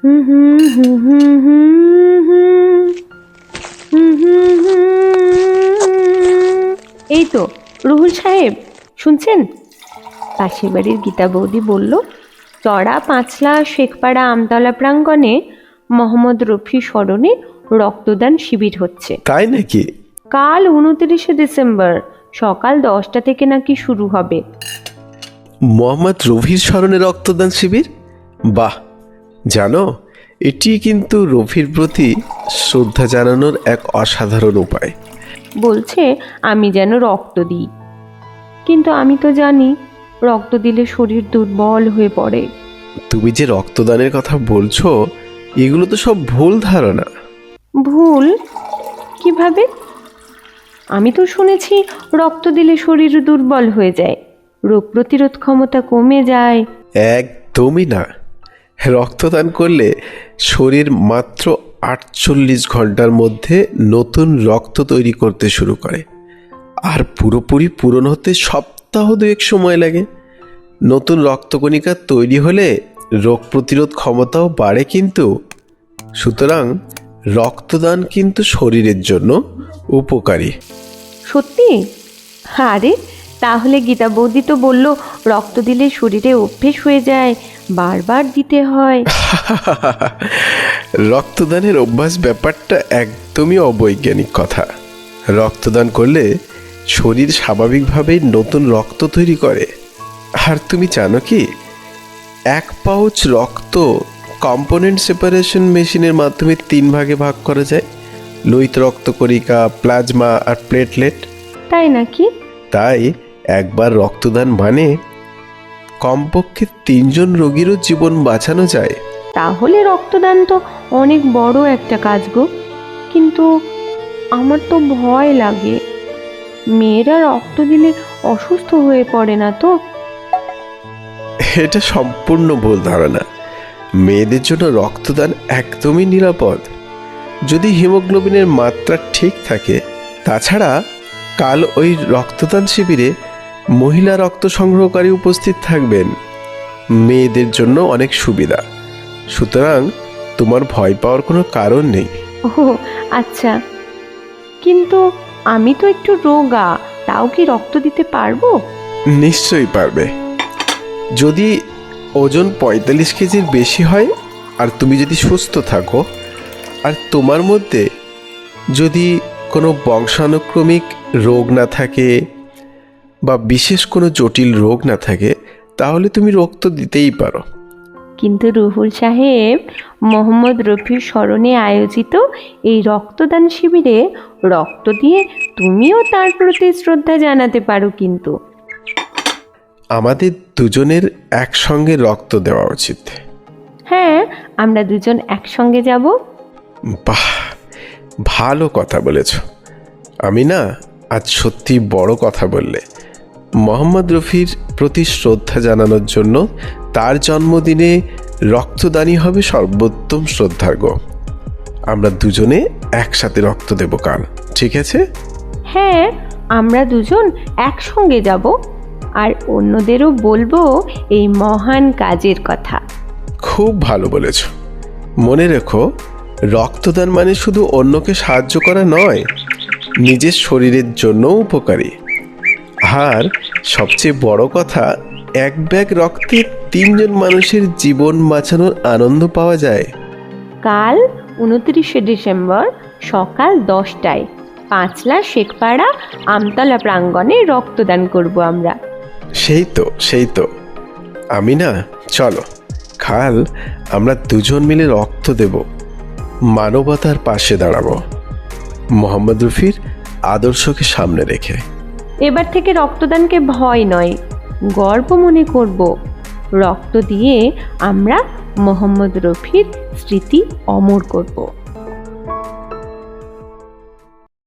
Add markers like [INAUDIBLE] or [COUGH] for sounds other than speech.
[LAUGHS] এই তো রুহুল সাহেব শুনছেন? পাশের বাড়ির গীতা বৌদি বলল চড়া পাঁচলা শেখপাড়া আমতলা প্রাঙ্গণে মোহাম্মদ রফি স্মরণে রক্তদান শিবির হচ্ছে। তাই নাকি? কাল উনত্রিশে ডিসেম্বর সকাল দশটা থেকে নাকি শুরু হবে। মোহাম্মদ রফির স্মরণে রক্তদান শিবির? বাহ! জানো এটি কিন্তু রফির প্রতি শ্রদ্ধা জানানোর এক অসাধারণ উপায়। বলছে আমি যেন রক্ত দিই। কিন্তু আমি তো জানি রক্ত দিলে শরীর দুর্বল হয়ে পড়ে। তুমি যে রক্তদানের কথা বলছো এগুলো তো সব ভুল ধারণা। ভুল? কীভাবে? আমি তো শুনেছি রক্ত দিলে শরীর দুর্বল হয়ে যায়। রোগ প্রতিরোধ ক্ষমতা কমে যায়। একদমই না। রক্তদান করলে শরীর মাত্র আটচল্লিশ ঘণ্টার মধ্যে নতুন রক্ত তৈরি করতে শুরু করে। আর পুরোপুরি পূরণ হতে সপ্তাহ দুয়েক সময় লাগে। নতুন রক্তকণিকা তৈরি হলে রোগ প্রতিরোধ ক্ষমতাও বাড়ে কিন্তু। সুতরাং রক্তদান কিন্তু শরীরের জন্য উপকারী। সত্যি? আরে তাহলে গীতা বৌদি তো বলল রক্ত দিলে শরীরে অভ্যেস হয়ে যায় বারবার দিতে হয়। [LAUGHS] রক্তদানের অভ্যাস ব্যাপারটা একদমই অবৈজ্ঞানিক কথা। রক্তদান করলে শরীর স্বাভাবিকভাবেই নতুন রক্ত তৈরি করে। আর তুমি জানো কি এক পাউচ রক্ত কম্পোনেন্ট সেপারেশন মেশিনের মাধ্যমে তিন ভাগে ভাগ করা যায়। লোহিত রক্তকণিকা প্লাজমা আর প্লেটলেট। তাই নাকি? তাই একবার রক্তদান মানে কমপক্ষে তিনজন রোগীরও জীবন বাঁচানো যায়। তাহলে রক্তদান তো অনেক বড় একটা কাজ গো। কিন্তু আমার তো ভয় লাগে। মেয়েরা রক্ত দিলে অসুস্থ হয়ে পড়ে না তো? এটা সম্পূর্ণ ভুল ধারণা। মেয়েদের জন্য রক্তদান একদমই নিরাপদ। যদি হিমোগ্লোবিনের মাত্রা ঠিক থাকে তাছাড়া কাল ওই রক্তদান শিবিরে মহিলা রক্ত সংগ্রহকারী উপস্থিত থাকবেন। মেয়েদের জন্য অনেক সুবিধা। সুতরাং তোমার ভয় পাওয়ার কোনো কারণ নেই। ও আচ্ছা। কিন্তু আমি তো একটু রোগা তাও কি রক্ত দিতে পারব? নিশ্চয়ই পারবে। যদি ওজন পঁয়তাল্লিশ কেজির বেশি হয় আর তুমি যদি সুস্থ থাকো আর তোমার মধ্যে যদি কোনো বংশানুক্রমিক রোগ না থাকে বা বিশেষ কোনো জটিল রোগ না থাকে তাহলে তুমি রক্ত দিতেই পারো। কিন্তু রুহুল সাহেব মোহাম্মদ রফির স্মরণে আয়োজিত এই রক্তদান শিবিরে রক্ত দিয়ে তুমিও তার প্রতি শ্রদ্ধা জানাতে পারো কিন্তু। আমাদের দুজনের একসঙ্গে রক্ত দেওয়া উচিত। হ্যাঁ আমরা দুজন একসঙ্গে যাব। বাহ ভালো কথা বলেছ। আমি না আজ সত্যি বড় কথা বললে। মোহাম্মদ রফির প্রতি শ্রদ্ধা জানানোর জন্য তার জন্মদিনে রক্তদানই হবে সর্বোত্তম শ্রদ্ধার্ঘ আমরা দুজনে একসাথে রক্ত দেব কাল ঠিক আছে? হ্যাঁ আমরা দুজন একসঙ্গে যাব। আর অন্যদেরও বলব এই মহান কাজের কথা। খুব ভালো বলেছ। মনে রেখো রক্তদান মানে শুধু অন্যকে সাহায্য করা নয় নিজের শরীরের জন্য উপকারী। আর সবচেয়ে বড় কথা এক ব্যাগ রক্তে তিনজন মানুষের জীবন বাঁচানোর আনন্দ পাওয়া যায়। কাল উনত্রিশে ডিসেম্বর সকাল দশটায় পাঁচলা শেখপাড়া আমতলা প্রাঙ্গণে রক্তদান করব আমরা। সেই তো সেই তো। আমি না চলো খাল আমরা দুজন মিলে রক্ত দেব মানবতার পাশে দাঁড়াবো। মোহাম্মদ রফির আদর্শকে সামনে রেখে। এবার থেকে রক্তদানকে ভয় নয়, গর্ব মনে করব। রক্ত দিয়ে আমরা মোহাম্মদ রফির স্মৃতি অমর করব।